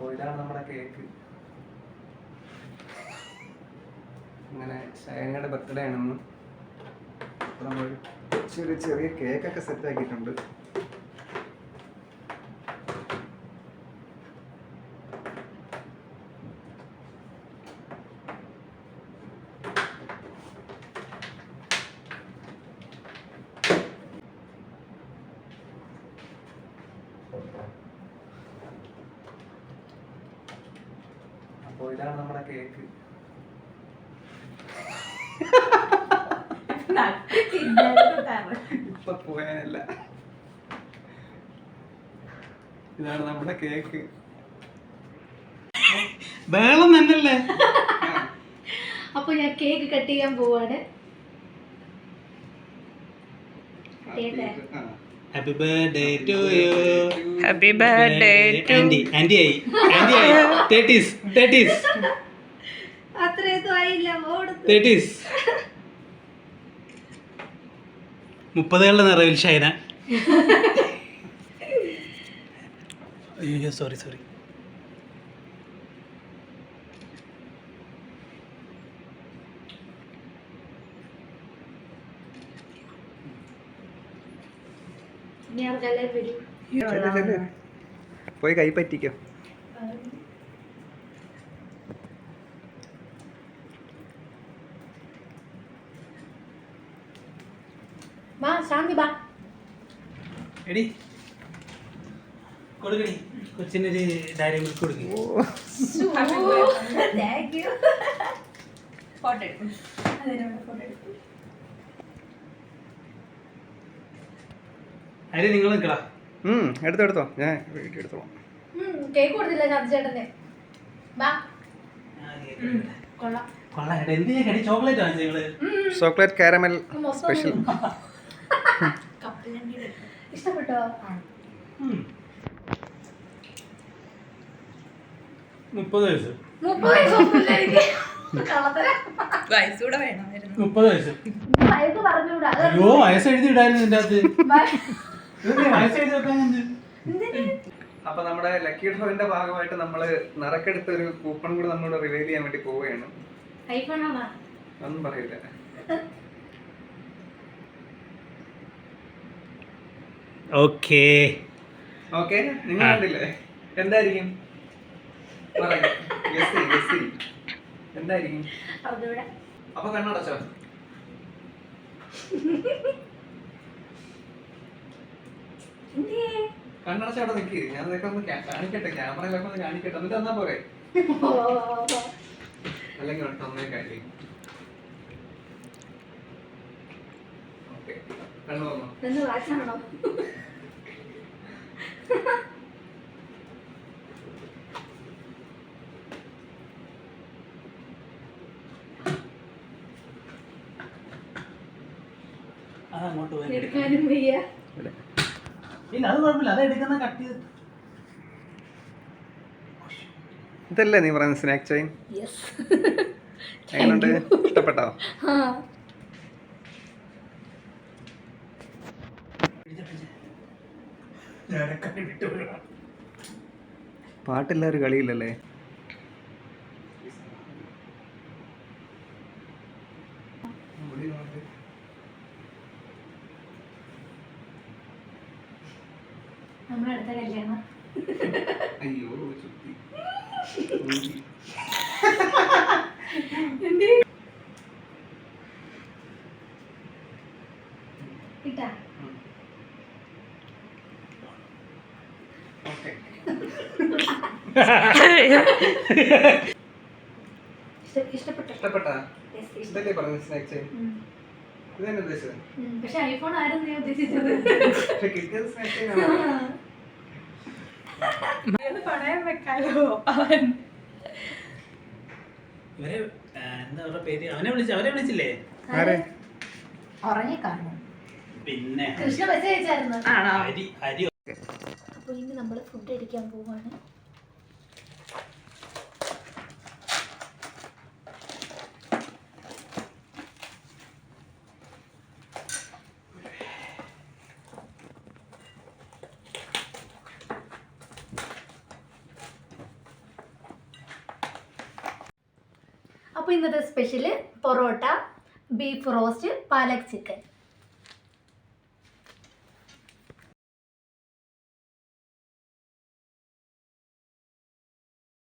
അപ്പോൾ ഇതാണ് നമ്മുടെ കേക്ക്. അങ്ങനെ ഷൈനയുടെ ബർത്ത്ഡേ ആണെന്ന്. നമ്മൾ ചെറിയ ചെറിയ കേക്കൊക്കെ സെറ്റ് ആക്കിയിട്ടുണ്ട്. അപ്പോൾ ഇതാണ് നമ്മുടെ കേക്ക്. ഇപ്പൊ പോയാനല്ല ഇതാണ് നമ്മുടെ കേക്ക്. വേളം തന്നെയല്ലേ അപ്പൊ ഞാൻ കേക്ക് കട്ട് ചെയ്യാൻ പോവാണ്. Happy birthday to you happy birthday to Andy Andy ആയി ആൻഡി ആയി. തേർട്ടീസ് തേർട്ടീസ് അത്രയൊന്നും ആയില്ല ഓടുന്നു തേർട്ടീസ് മുപ്പതുകളുടെ നിറവിൽ ഷൈന. അയ്യോ സോറി സോറി പോയി കൈ പറ്റിക്കോ. എടി കൊടുക്കടി കൊച്ചിനൊരു ഡയറി മിൽക്ക് കൊടുക്കും. ഫോട്ടോ എടുക്കും. അതിനോട് ഫോട്ടോ എടുക്കും. അരി നിങ്ങൾ നിൽക്കടാ ഉം എടുത്തോ എടുത്തോ. ഞാൻ വീട്ടിൽ എടുത്തോളാം. കേക്ക് കൊടുത്തില്ല കടി? Chocolate caramel special. ഇഷ്ടപ്പെട്ടോ. മുപ്പത് വയസ്സ്. മുപ്പത് വയസ്സ് വയസ്സ്. പറഞ്ഞുകൂടാ. അയ്യോ വയസ്സ് ഇതിന്റെ അകത്ത്. അപ്പൊ നമ്മുടെ ലക്കി ഡ്രോവിന്റെ ഭാഗമായിട്ട് നമ്മൾ നറുക്കെടുത്ത ഒരു കൂപ്പൺ കൂടെ നമ്മൾ റിവൈൽ ചെയ്യാൻ വേണ്ടി പോവുകയാണ്. ഒന്നും പറയില്ല. ഓക്കേ. ഓക്കെ നിങ്ങൾ കണ്ടില്ലേ? എന്തായിരിക്കും? എന്തായിരിക്കും? അപ്പൊ കണ്ണടച്ചോ. എന്തിയേ? കണ്ണടച്ച അവിടെ നിൽക്കി ഞാൻ ഇതൊക്കെ ഒന്ന് കാണിക്കട്ടെ ക്യാമറയിലൊക്കെ ഒന്ന് കാണിക്കട്ടെ എന്നിട്ട് എന്നാ പോരെ. അല്ലെങ്കിൽ തന്നേ കാര്യം കണ്ണു അത് അങ്ങോട്ട്. എടുക്കാനും വയ്യ. ഇല്ല അത് കുഴപ്പമില്ല. അത് എടുക്കുന്ന കട്ട് ചെയ്ത് ഇതല്ലേ നീ പറയുന്ന സ്നാക്ക് ചെയിൻ യെസ് എങ്ങനെയുണ്ട് ഇഷ്ടപ്പെട്ടോ? ആ. ഞാനൊക്കെ വിട്ടുപോയതാ. പാട്ടില്ല ഒരു കളിയില്ലല്ലേ? നമ്മുടെ അടുത്ത കല്യാണം. അയ്യോ ഇഷ്ടപ്പെട്ടോ? ഇഷ്ടപ്പെട്ടാ. ഇതല്ലേ പറഞ്ഞ സ്നാക്ക് ഉദ്ദേശിച്ചത്. പക്ഷെ ഐഫോൺ നീ ഉദ്ദേശിച്ചത്? പക്ഷെ കിട്ടിയത് സ്നാക്ക് ചെയിൻ ആണ് അത് പണയം വെക്കാലോ അവൻ. ഇവരെ ആ, എന്താ അവരുടെ പേര്? അവനെ വിളിച്ച അവരെ വിളിച്ചില്ലേ? ആരെ? ഉറങ്ങി കാണും. പിന്നെ കൃഷ്ണ മെസ്സേജ് അയച്ചായിരുന്നു. ആണോ ഹരി അരി അപ്പോൾ ഇനി നമ്മൾ ഫുഡ് അടിക്കാൻ പോവാണ്. അപ്പോൾ ഇന്നത്തെ special parotta beef roast palak chicken